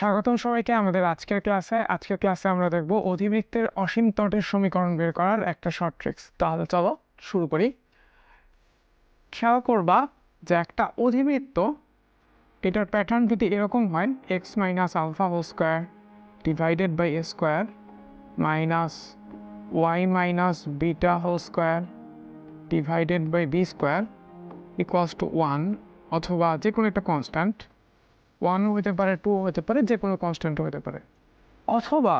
স্বাগতম সবাইকে, আমাদের আজকের ক্লাসে আজকের ক্লাসে আমরা দেখব অধিবৃত্তের অসীম তটের সমীকরণ বের করার একটা শর্ট ট্রিক্স তাহলে চলো, শুরু করি। খেয়াল করবা যে একটা অধিবৃত্ত, এটার প্যাটার্ন যদি এরকম হয় X minus alpha whole square divided by A square minus Y minus beta whole square divided by B square equals to one অথবা যে কোনো একটা কনস্ট্যান্ট ওয়ানও হতে পারে টু হতে পারে, যে কোনো কনস্ট্যান্টও হতে পারে। অথবা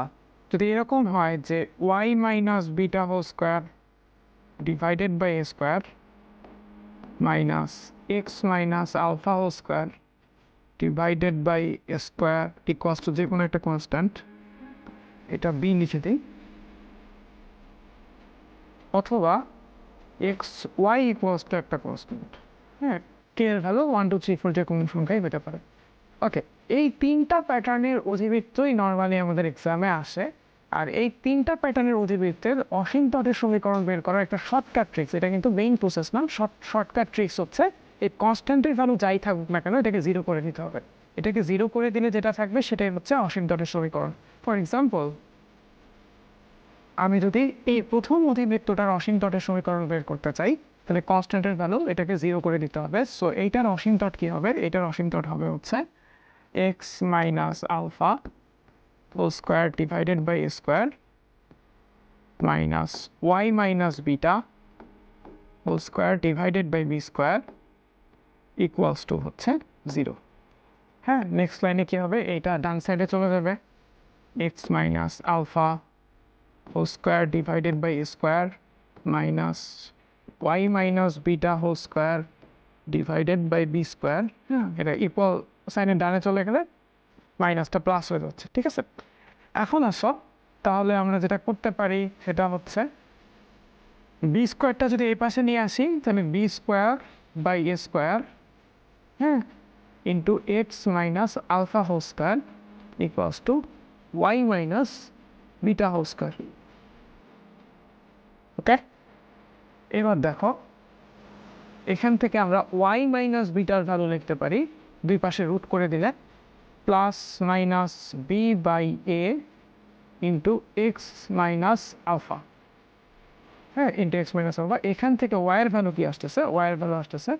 যদি এরকম হয় যে Y minus beta whole square divided by A square minus X minus alpha whole square divided by A square equals to যে কোনো একটা কনস্ট্যান্ট এটা বি লিখে দিই। অথবা এক্স ওয়াই ইকুয়ালস টু একটা কনস্ট্যান্ট হ্যাঁ কে এর value one two three four যে কোনো সংখ্যাই হতে পারে। ওকে এই তিনটা প্যাটার্নের অধিবৃত্তই নর্মালি আমাদের এক্সামে আসে। আর এই তিনটা প্যাটার্নের অধিবৃত্তের অসীম তটের সমীকরণ বের করার একটা শর্টকাট ট্রিক্স এটা কিন্তু মেইন প্রসেস না শর্ট শর্টকাট ট্রিক্স হচ্ছে, এই কনস্ট্যান্টের ভ্যালু যাই থাকুক না কেন, এটাকে জিরো করে দিতে হবে। এটাকে জিরো করে দিলে যেটা থাকবে, সেটাই হচ্ছে অসীম তটের সমীকরণ। ফর এক্সাম্পল আমি যদি এই প্রথম অধিবৃত্তটার অসীম তটের সমীকরণ বের করতে চাই, তাহলে কনস্ট্যান্টের ভ্যালু এটাকে জিরো করে দিতে হবে। সো এইটার অসীম তট কী হবে? এটার অসীম তট হবে হচ্ছে X minus alpha whole square divided by square minus Y minus beta whole square divided by B square equals to হচ্ছে জিরো হ্যাঁ নেক্সট লাইনে কী হবে? এইটা ডান সাইডে চলে যাবে। X minus alpha whole square divided by square minus Y minus beta whole square divided by B square হ্যাঁ এটা ইকুয়াল সাইনের ডানে চলে গেলে মাইনাসটা প্লাস হয়ে যাচ্ছে, ঠিক আছে? এখন আসো, তাহলে আমরা যেটা করতে পারি সেটা হচ্ছে বি স্কোয়ারটা যদি এই পাশে নিয়ে আসি, তাহলে B square by A square হ্যাঁ into X minus alpha whole square equals to Y minus beta whole square okay এবার দেখো, এখান থেকে আমরা ওয়াই মাইনাস বিটার ভ্যালু লিখতে পারি। দুই পাশে রুট করে দিলে plus minus B by A into X minus alpha হ্যাঁ ইন্টু এক্স মাইনাস আলফা এখান থেকে ওয়াইয়ের ভ্যালু কি আসতেছে? ওয়াইয়ের ভ্যালু আসতেছে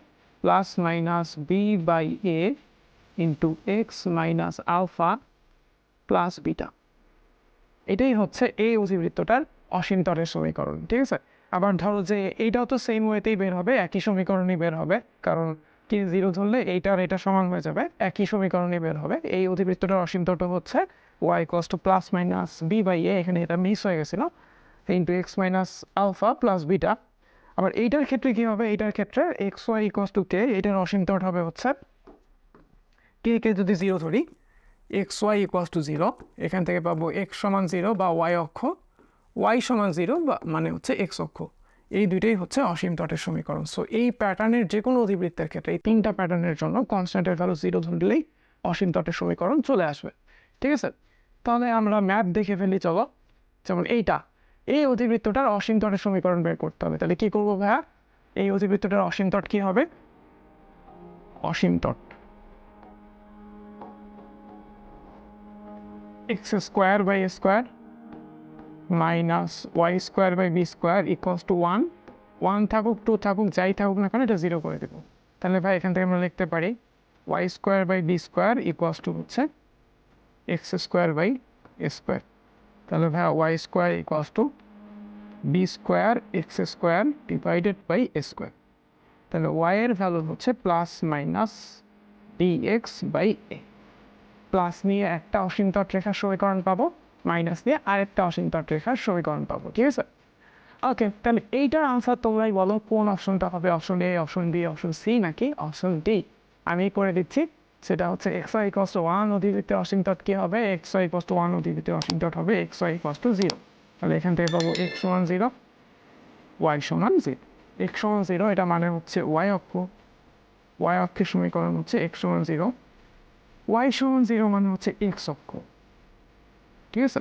plus minus B by A into X minus alpha plus beta এটাই হচ্ছে এই অধিবৃত্তটার অসীম তরের সমীকরণ, ঠিক আছে? আবার ধরো যে এইটাও তো সেম ওয়েতেই বের হবে, একই সমীকরণই বের হবে, কারণ কি জিরো ধরলে এইটার এটা সমান হয়ে যাবে একই সমীকরণে বের হবে এই অধিবৃত্তটার অসীম তরটা হচ্ছে Y equals to plus minus B by A এখানে এটা মিস হয়ে গেছিল into X minus alpha plus beta আবার এইটার ক্ষেত্রে কী হবে এইটার ক্ষেত্রে X Y equals to K এইটার অসীম তট হবে হচ্ছে কে কে যদি জিরো ধরি X Y equals to zero এখান থেকে পাবো এক্স সমান জিরো বা ওয়াই অক্ষ ওয়াই সমান জিরো বা মানে হচ্ছে এক্স অক্ষ এই দুইটাই হচ্ছে অসীম তটের সমীকরণ। সো এই প্যাটার্নের যে কোনো অধিবৃত্তের ক্ষেত্রে, এই তিনটা প্যাটার্নের জন্য কনস্ট্যান্টের ভ্যালু জিরো ধরলেই অসীম তটের সমীকরণ চলে আসবে। ঠিক আছে? তাহলে আমরা ম্যাপ দেখে ফেলি, চলো। যেমন এইটা। এই অধিবৃত্তটার অসীম তটের সমীকরণ বের করতে হবে। তাহলে কী করব ভাইয়া? এই অধিবৃত্তটার অসীম তট কী হবে? অসীম তট। X square by square minus Y square by B square equals to one one থাকুক টু থাকুক, যাই থাকুক না কেন, এটা জিরো করে দেবো। তাহলে ভাই, এখান থেকে আমরা লিখতে পারি, Y square by B square equals to হচ্ছে X square by A square. তাহলে ভাই, Y square equals to B square X square divided by A square. তাহলে ওয়াইয়ের ভ্যালু হচ্ছে plus minus D X by A plus নিয়ে একটা অসীম তট সমীকরণ পাবো। মাইনাস দিয়ে আরেকটা অসীম তট রেখার সমীকরণ পাবো, ঠিক আছে? ওকে তাহলে এইটার আনসার তোমরাই বলো, কোন অপশনটা হবে, option A option B option C নাকি অপশন ডি আমি করে দিচ্ছি, সেটা হচ্ছে X Y equals to one অধিবৃত্তে অসীম তট কী হবে? X Y equals to one অধিবৃত্তে অসীম তট হবে X Y equals to zero তাহলে এখান থেকে পাবো এক্স ওয়ান জিরো ওয়াই সমান জিরো এক্স সমান জিরো এটা মানে হচ্ছে ওয়াই অক্ষ। ওয়াই অক্ষের সমীকরণ হচ্ছে এক্স সমান জিরো ওয়াই সমান জিরো মানে হচ্ছে এক্স অক্ষ। ঠিক আছে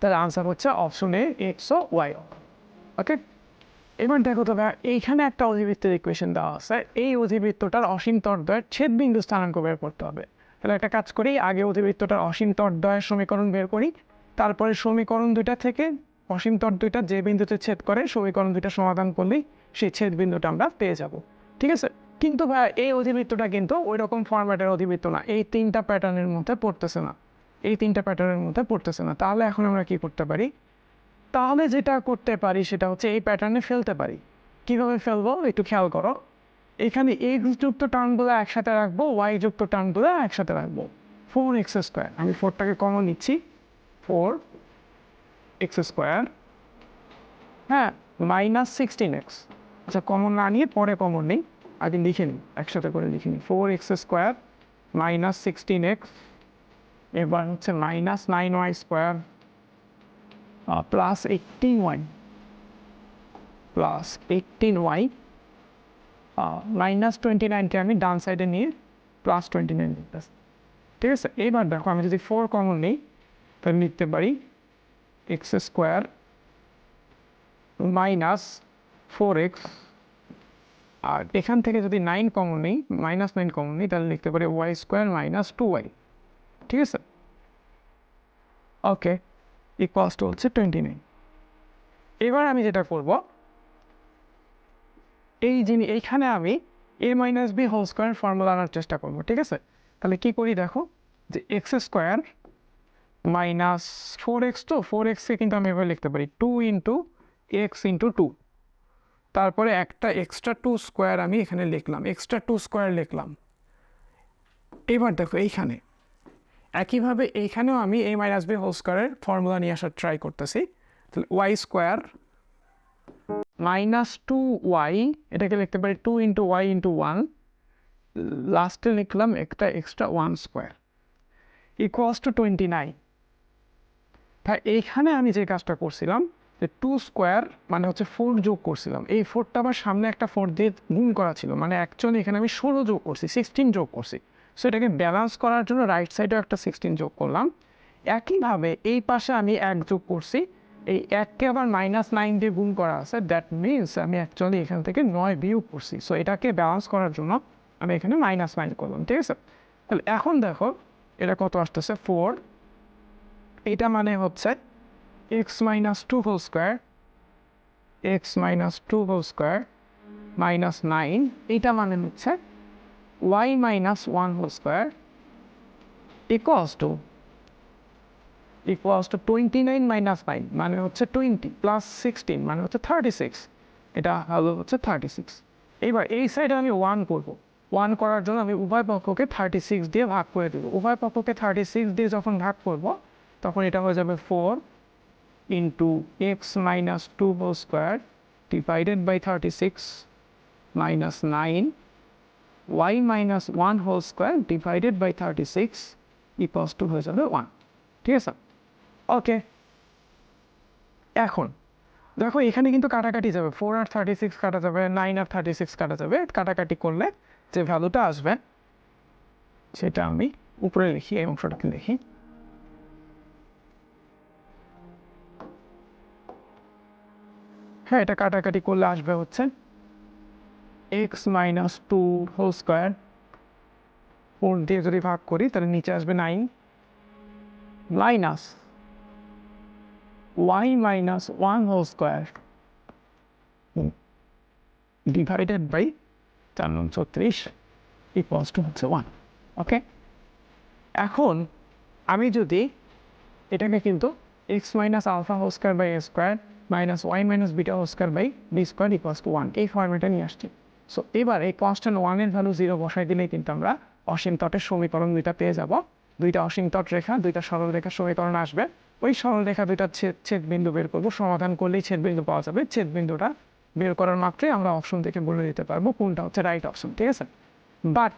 তার আনসার হচ্ছে অপশন এ এক্স ও ওয়াই ওকে এবার দেখো তবে এইখানে একটা অধিবৃত্তের ইকুয়েশন দেওয়া আছে। এই অধিবৃত্তটার অসীম তরদ্বয়ের ছেদ বিন্দু স্থানাঙ্ক বের করতে হবে। তাহলে একটা কাজ করি, আগে অধিবৃত্তটার অসীম তটদ্বয়ের সমীকরণ বের করি, তারপরে সমীকরণ দুইটা থেকে অসীম তট দুইটা যে বিন্দুতে ছেদ করে, সমীকরণ দুইটা সমাধান করলেই সেই ছেদ বিন্দুটা আমরা পেয়ে যাব। ঠিক আছে? কিন্তু ভাই, এই অধিবৃত্তটা কিন্তু ওই রকম ফরম্যাটের অধিবৃত্ত না। এই তিনটা প্যাটার্নের মধ্যে পড়তেছে না। এই তিনটা প্যাটার্নের মধ্যে পড়তেছে না। তাহলে এখন আমরা কি করতে পারি? তাহলে যেটা করতে পারি সেটা হচ্ছে এই প্যাটার্নে ফেলতে পারি। কীভাবে ফেলব? একটু খেয়াল করো। এখানে এক্স যুক্ত টার্মগুলো একসাথে রাখব ওয়াই যুক্ত টার্মগুলো একসাথে রাখব। ফোর এক্স স্কোয়ার আমি ফোরটাকে কমন নিচ্ছি। ফোর এক্স স্কোয়ার হ্যাঁ মাইনাস সিক্সটিন এক্স আচ্ছা কমন না নিয়ে পরে কমন নেই। আগে লিখে নিই। একসাথে করে লিখে নিই। Four X square minus sixteen X এবার হচ্ছে minus nine Y square plus eighteen Y plus eighteen Y minus twenty নাইনকে আমি ডান সাইডে নিয়ে প্লাস টোয়েন্টি নাইন ঠিক আছে এবার দেখো আমি যদি ফোর কমন নিই তাহলে লিখতে পারি X square minus four X আর এখান থেকে যদি নাইন কমন নিই মাইনাস নাইন কমন নিই তাহলে লিখতে পারি Y square minus two Y ঠিক আছে? ওকে ইকুয়ালস টু হচ্ছে টোয়েন্টি নাইন এবার আমি যেটা করব, এই জিনিস এইখানে আমি A minus B whole square formula আনার চেষ্টা করব, ঠিক আছে? তাহলে কি করি দেখো, যে X square minus four X তো ফোর এক্সকে কিন্তু আমি এবার লিখতে পারি two into X into two তারপরে একটা এক্সট্রা টু স্কোয়ার আমি এখানে লিখলাম এক্সট্রা টু স্কোয়ার লিখলাম। এবার দেখো এইখানে একইভাবে এইখানেও আমি এই মাইনাস বি হোল স্কোয়ারের ফর্মুলা নিয়ে আসার ট্রাই করতেছি। তাহলে Y square minus two Y এটাকে লিখতে পারি two into Y into one লাস্টে লিখলাম একটা extra one square equals to twenty nine তাই এইখানে আমি যে কাজটা করছিলাম, যে টু স্কোয়ার মানে হচ্ছে ফোর যোগ করছিলাম, এই ফোরটা আমার সামনে একটা ফোর দিয়ে গুণ করা ছিল মানে অ্যাকচুয়ালি এখানে আমি ষোলো যোগ করছি সিক্সটিন যোগ করছি। সো এটাকে ব্যালেন্স করার জন্য রাইট সাইডেও একটা সিক্সটিন যোগ করলাম। একইভাবে এই পাশে আমি এক যোগ করছি। এই এককে আবার মাইনাস নাইন দিয়ে গুণ করা আছে। দ্যাট মিনস আমি অ্যাকচুয়ালি এখান থেকে নয় বিয়োগ করছি। সো এটাকে ব্যালেন্স করার জন্য আমি এখানে মাইনাস নাইন করলাম, ঠিক আছে? তাহলে এখন দেখো, এটা কত আসতেছে? ফোর এটা মানে হচ্ছে x minus two whole square x minus two whole square minus nine এইটা মানে হচ্ছে y minus one whole square equals to equals to twenty nine minus nine মানে হচ্ছে টোয়েন্টি প্লাস সিক্সটিন মানে হচ্ছে থার্টি সিক্স এটা হলো হচ্ছে থার্টি সিক্স এইবার এই সাইডে আমি ওয়ান করব। ওয়ান করার জন্য আমি উভয় পক্ষকে থার্টি সিক্স দিয়ে ভাগ করে দেবো। উভয় পক্ষকে থার্টি সিক্স দিয়ে যখন ভাগ করব, তখন এটা হয়ে যাবে four into x minus two whole square divided by thirty six minus nine minus one whole square divided by thirty six equals to হয়ে যাবে ওয়ান ঠিক আছে? ওকে এখন, দেখো এখানে কিন্তু কাটাকাটি যাবে। ফোর আর থার্টি সিক্স কাটা যাবে নাইন আর থার্টি সিক্স কাটা যাবে। কাটাকাটি করলে যে ভ্যালুটা আসবে, সেটা আমি উপরে লিখি, এই অংশটাকে লিখি। হ্যাঁ এটা কাটাকাটি করলে আসবে হচ্ছে x minus two whole square four দিয়ে যদি ভাগ করি, তাহলে নিচে আসবে nine minus y minus 1 whole square divided by চার নং ছত্রিশ ইকুয়ালস টু হচ্ছে ওয়ান ওকে এখন আমি যদি এটাকে কিন্তু x minus alpha whole square by a square minus y minus beta whole square by b square equals to one এই ফর্মেটে নিয়ে আসছি। সো এবার এই কনস্ট্যান্ট ওয়ানের ভ্যালু জিরো বসাই দিলেই কিন্তু আমরা অসীম তটের সমীকরণ দুইটা পেয়ে যাব। দুইটা অসীম তট রেখা, দুইটা সরল রেখার সমীকরণ আসবে। ওই সরল রেখা দুইটা ছেদ ছেদ বিন্দু বের করব। সমাধান করলেই ছেদ বিন্দু পাওয়া যাবে। ছেদ বিন্দুটা বের করার মাত্রই আমরা অপশন থেকে বলে দিতে পারব কোনটা হচ্ছে রাইট অপশন ঠিক আছে? বাট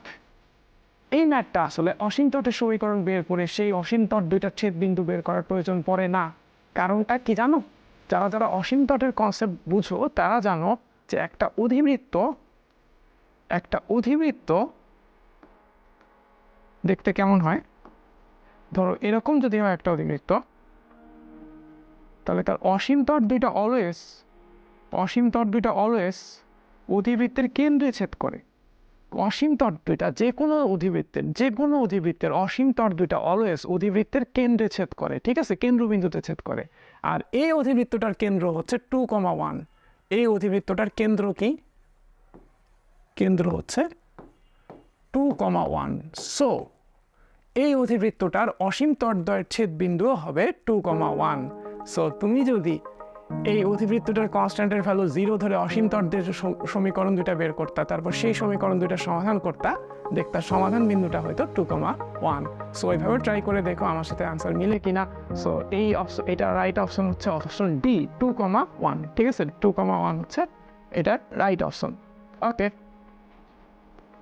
এই ম্যাটটা আসলে অসীম তটের সমীকরণ বের করে সেই অসীম তট দুইটা ছেদ বিন্দু বের করার প্রয়োজন পড়ে না। কারণটা কি জানো? যারা যারা অসীম তটের কনসেপ্ট বুঝো, তারা জানো যে একটা অধিবৃত্ত একটা অধিবৃত্ত দেখতে কেমন হয়? ধরো, এরকম যদি হয় একটা অধিবৃত্ত, তাহলে তার অসীম তট দুইটা অলওয়েজ অসীম তট দুইটা অলওয়েজ অধিবৃত্তের কেন্দ্রে ছেদ করে। অসীম তট দুইটা যে কোনো অধিবৃত্তের যে কোনো অধিবৃত্তের অসীম তট দুইটা অলওয়েজ অধিবৃত্তের কেন্দ্রে ছেদ করে, ঠিক আছে? কেন্দ্রবিন্দুতে ছেদ করে। আর এই অধিবৃত্তটার কেন্দ্র হচ্ছে টু কমা ওয়ান এই অধিবৃত্তটার কেন্দ্র কি? কেন্দ্র হচ্ছে টু কমা ওয়ান। সো এই অধিবৃত্তটার অসীম তরদ্বয়ের ছেদ বিন্দু হবে টু কমা ওয়ান। সো তুমি যদি এই অধিবৃত্তটার কনস্ট্যান্টের ভ্যালু জিরো ধরে অসীম তর্দের সম- সমীকরণ দুটা বের করতা, তারপর সেই সমীকরণ দুটা সমাধান করতা, দেখতা সমাধান বিন্দুটা হয়তো টু কমা ওয়ান। সো এইভাবে ট্রাই করে দেখো আমার সাথে আনসার মিলে কিনা। সো এই অপশন এটা রাইট অপশন হচ্ছে option D two comma one. ঠিক আছে? টু কমা ওয়ান হচ্ছে এটা right option okay